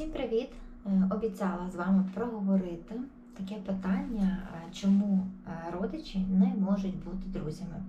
Всім привіт! Е, Обіцяла з вами проговорити таке питання, е, чому е, родичі не можуть бути друзями.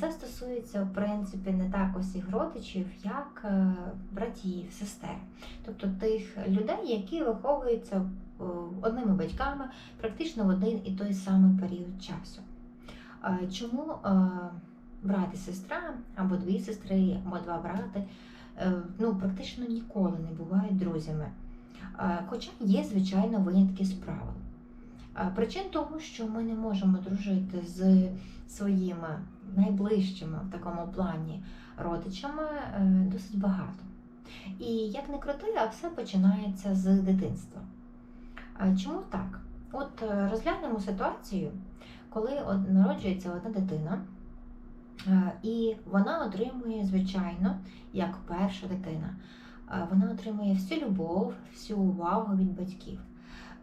Це стосується, в принципі, не так усіх родичів, як братів, сестер, тобто тих людей, які виховуються одними батьками практично в один і той самий період часу. Чому брат і сестра, або дві сестри, або два брати ну, практично ніколи не бувають друзями. Е, Хоча є, звичайно, винятки з правил. Е, Причин того, що ми не можемо дружити з своїми найближчими в такому плані родичами, е, досить багато. І як не крути, а все починається з дитинства. Е, Чому так? От е, розглянемо ситуацію, коли народжується одна дитина, е, і вона отримує, звичайно, як перша дитина. Е, Вона отримує всю любов, всю увагу від батьків.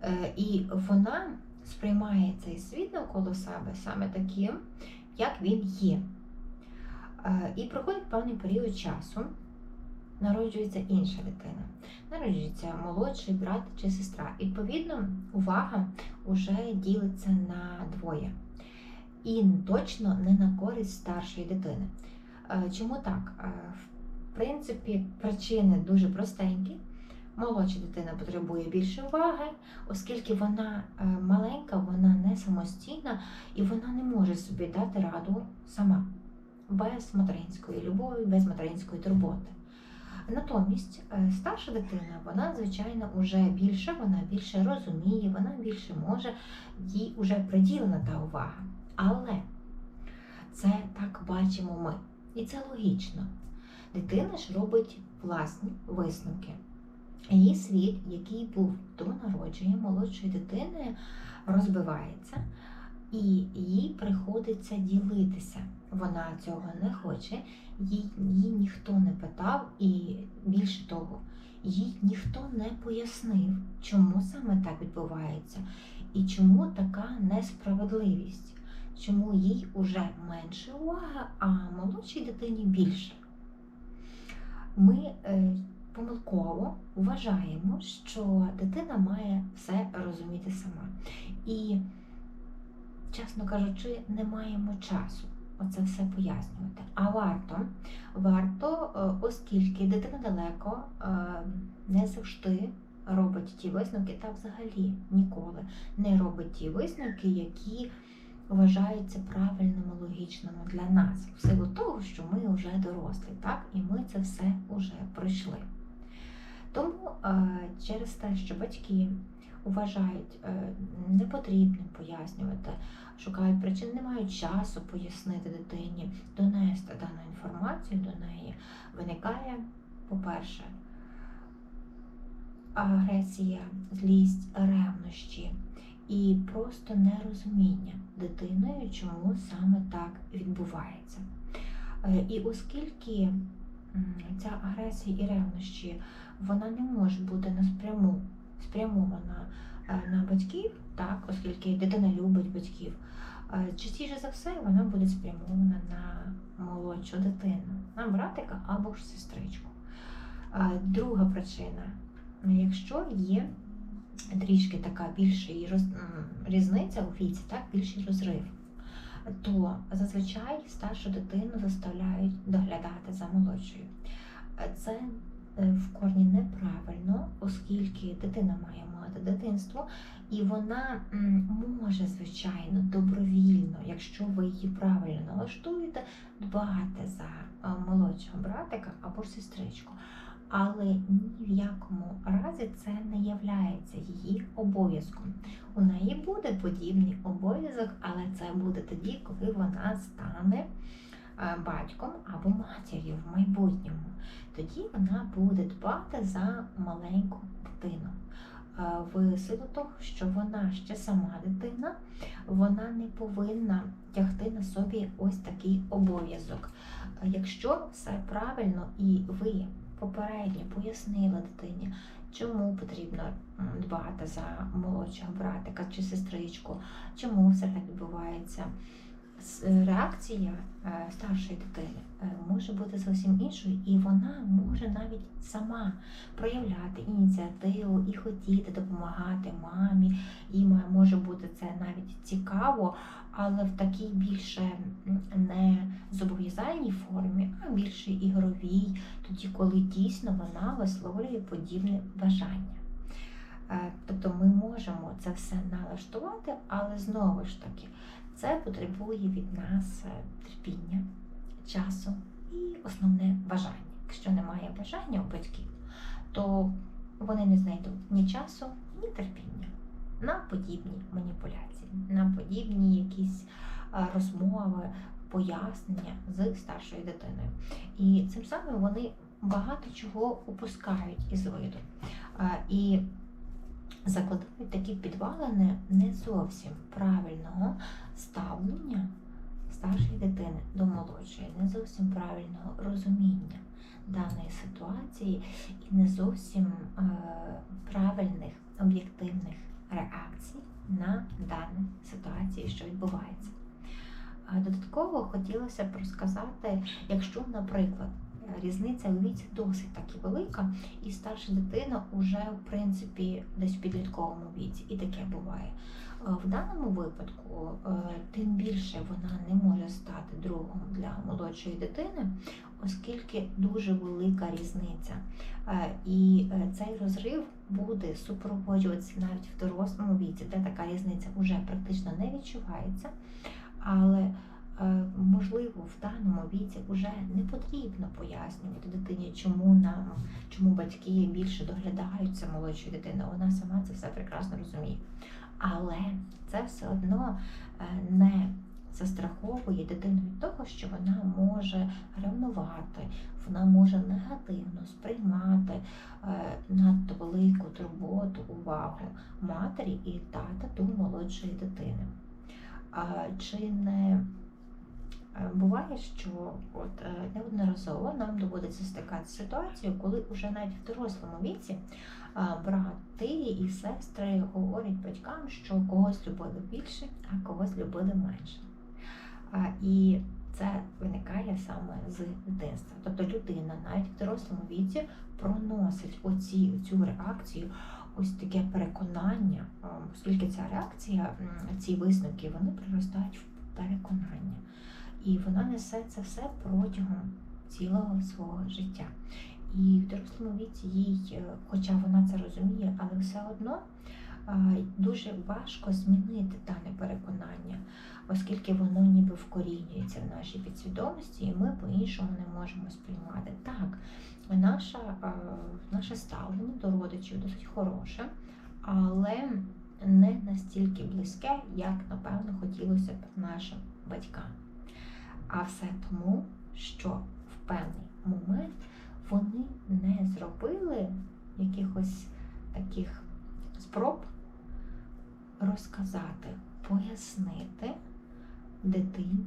Е, І вона сприймає цей світ навколо себе саме таким, як він є. Е, І проходить певний період часу, народжується інша дитина, народжується молодший брат чи сестра. В увага вже ділиться на двоє. І точно не на користь старшої дитини. Е, Чому так? Е, В принципі, причини дуже простенькі. Молодша дитина потребує більше уваги, оскільки вона е, маленька, вона не самостійна і вона не може собі дати раду сама, без материнської любові, без материнської турботи. Натомість старша дитина, вона, звичайно, вже більше, вона більше розуміє, вона більше може, їй вже приділена та увага. Але це так бачимо ми. І це логічно. Дитина ж робить власні висновки. Її світ, який був до народження молодшої дитини, розбивається, і їй приходиться ділитися. Вона цього не хоче, їй, їй ніхто не питав, і більше того, їй ніхто не пояснив, чому саме так відбувається, і чому така несправедливість, чому їй уже менше уваги, а молодшій дитині більше. Ми е, помилково вважаємо, що дитина має все розуміти сама. І, чесно кажучи, не маємо часу оце все пояснювати. А варто, варто, е, оскільки дитина далеко е, не завжди робить ті висновки, та взагалі ніколи не робить ті висновки, які вважаються правильними, логічними для нас, в силу того, що ми вже дорослі, так? І ми це все вже пройшли. Тому е, через те, що батьки вважають е, непотрібним пояснювати, шукають причин, не мають часу пояснити дитині, донести дану інформацію до неї, виникає, по-перше, агресія, злість, ревнощі і просто нерозуміння дитиною, чому саме так відбувається. Е, І оскільки ця агресія і ревнощі вона не може бути напряму спрямована е, на батьків, так, оскільки дитина любить батьків, е, частіше за все вона буде спрямована на молодшу дитину, на братика або ж сестричку. Друга причина, якщо є трішки така більша роз... різниця у віці, так, більший розрив, то зазвичай старшу дитину заставляють доглядати за молодшою. Це е, в корні неправильно, оскільки дитина має мати дитинство, і вона може, звичайно, добровільно, якщо ви її правильно налаштуєте, дбати за е, молодшого братика або сестричку. Але ні в якому разі це не являється її обов'язком. У неї буде подібний обов'язок, але це буде тоді, коли вона стане е, батьком або матір'ю в майбутньому. Тоді вона буде дбати за маленьку дитину. Е, В силу того, що вона ще сама дитина, вона не повинна тягти на собі ось такий обов'язок. Е, Якщо все правильно і ви попередньо пояснила дитині, чому потрібно дбати за молодшого братика чи сестричку, чому все так відбувається, реакція е, старшої дитини е, може бути зовсім іншою, і вона може навіть сама проявляти ініціативу і хотіти допомагати мамі. І може бути це навіть цікаво, але в такій більше не зобов'язальній формі, а більше ігровій, тоді, коли дійсно вона висловлює подібне бажання. Е, Тобто ми можемо це все налаштувати, але знову ж таки це потребує від нас е, терпіння, часу і основне бажання. Якщо немає бажання у батьків, то вони не знайдуть ні часу, ні терпіння на подібні маніпуляції, на подібні якісь е, розмови, пояснення з старшою дитиною. І цим самим вони багато чого упускають із виду. І закладають такі підвалини не зовсім правильного ставлення старшої дитини до молодшої, не зовсім правильного розуміння даної ситуації і не зовсім е, правильних об'єктивних реакцій на дану ситуацію, що відбувається. Додатково хотілося б розказати, якщо, наприклад, різниця у віці досить таки велика, і старша дитина вже в принципі десь в підлітковому віці, і таке буває. Е, В даному випадку, е, тим більше вона не може стати другом для молодшої дитини, оскільки дуже велика різниця. Е, І цей розрив буде супроводжуватися навіть в дорослому віці, де така різниця вже практично не відчувається. Але можливо в даному віці вже не потрібно пояснювати дитині, чому нам, чому батьки більше доглядають за молодшою дитиною. Вона сама це все прекрасно розуміє. Але це все одно е, не застраховує дитину від того, що вона може ревнувати, вона може негативно сприймати е, надто велику турботу, увагу матері і тата до молодшої дитини. Чи не е, буває, що от е, неодноразово нам доводиться стикатися з ситуацією, коли вже навіть в дорослому віці брати і сестри говорять батькам, що когось любили більше, а когось любили менше. І це виникає саме з дитинства. Тобто людина навіть в дорослому віці проносить оці, цю реакцію, ось таке переконання, оскільки ця реакція, ці висновки, вони приростають в переконання. І вона несе це все протягом цілого свого життя. І в дорослому віці їй, е, хоча вона це розуміє, але все одно дуже важко змінити дане переконання, оскільки воно ніби вкорінюється в нашій підсвідомості, і ми по-іншому не можемо сприймати. Так, наша, наше ставлення до родичів досить хороше, але не настільки близьке, як, напевно, хотілося б нашим батькам. А все тому, що в певний момент вони не зробили якихось таких спроб розказати, пояснити дитині,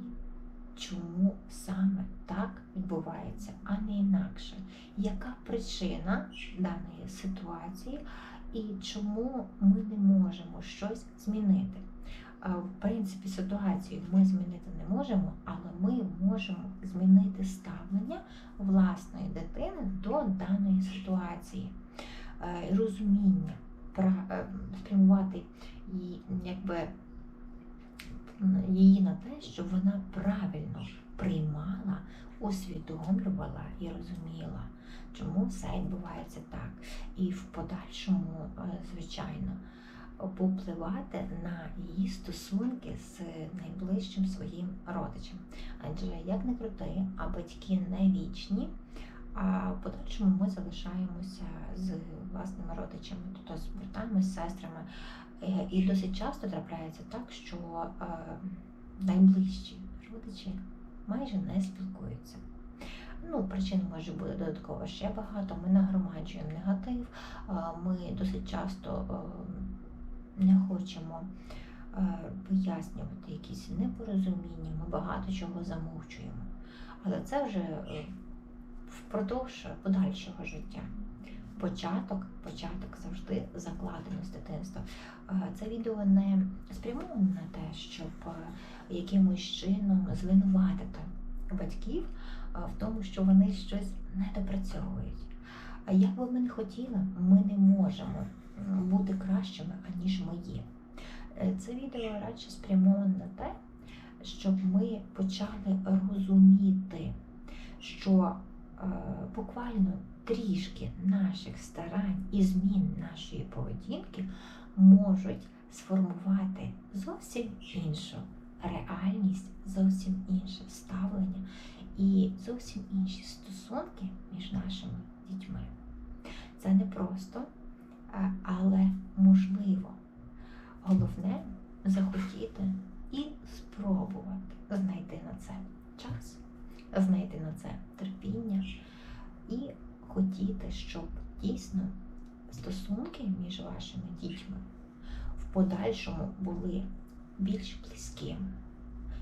чому саме так відбувається, а не інакше. Яка причина даної ситуації і чому ми не можемо щось змінити? В принципі, ситуацію ми змінити не можемо, але ми можемо змінити ставлення власної дитини до даної ситуації, Е, розуміння, е, спрямувати її, якби, її на те, щоб вона правильно приймала, усвідомлювала і розуміла, чому все відбувається так. І в подальшому, е, звичайно, попливати на її стосунки з найближчим своїм родичем. Адже як не крути, а батьки не вічні, а в подальшому ми залишаємося з власними родичами, тобто з братами, з сестрами. Е, І досить часто трапляється так, що е, найближчі родичі майже не спілкуються. Ну, причин може бути додатково ще багато. Ми нагромаджуємо негатив, ми досить часто е, не хочемо е, вияснювати якісь непорозуміння, ми багато чого замовчуємо. Але це вже е, впродовж подальшого життя. початок, початок завжди закладено з дитинства. Е, Це відео не спрямоване на те, щоб якимось чином звинуватити батьків в тому, що вони щось не допрацьовують. А як би ми не хотіли, ми не можемо бути кращими, аніж ми є. Е, Це відео радше спрямоване на те, щоб ми почали розуміти, що е, буквально трішки наших старань і змін нашої поведінки можуть сформувати зовсім іншу реальність, зовсім інше ставлення і зовсім інші стосунки між нашими дітьми. Це не просто, але можливо. Головне захотіти і спробувати знайти на це час, знайти на це терпіння і хотіти, щоб дійсно стосунки між вашими дітьми в подальшому були більш близькими.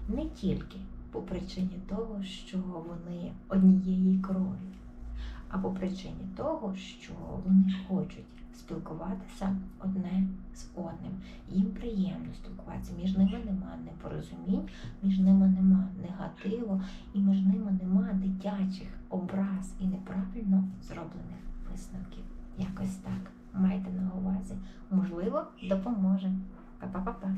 Не тільки по причині того, що вони однієї крові, а по причині того, що вони хочуть спілкуватися одне з одним. Їм приємно спілкуватися, між ними нема непорозумінь, між ними нема негативу, і між ними нема дитячих образ і неправильно зроблених висновків. Якось так. Майте на увазі. Можливо, допоможе. Па-па-па-па.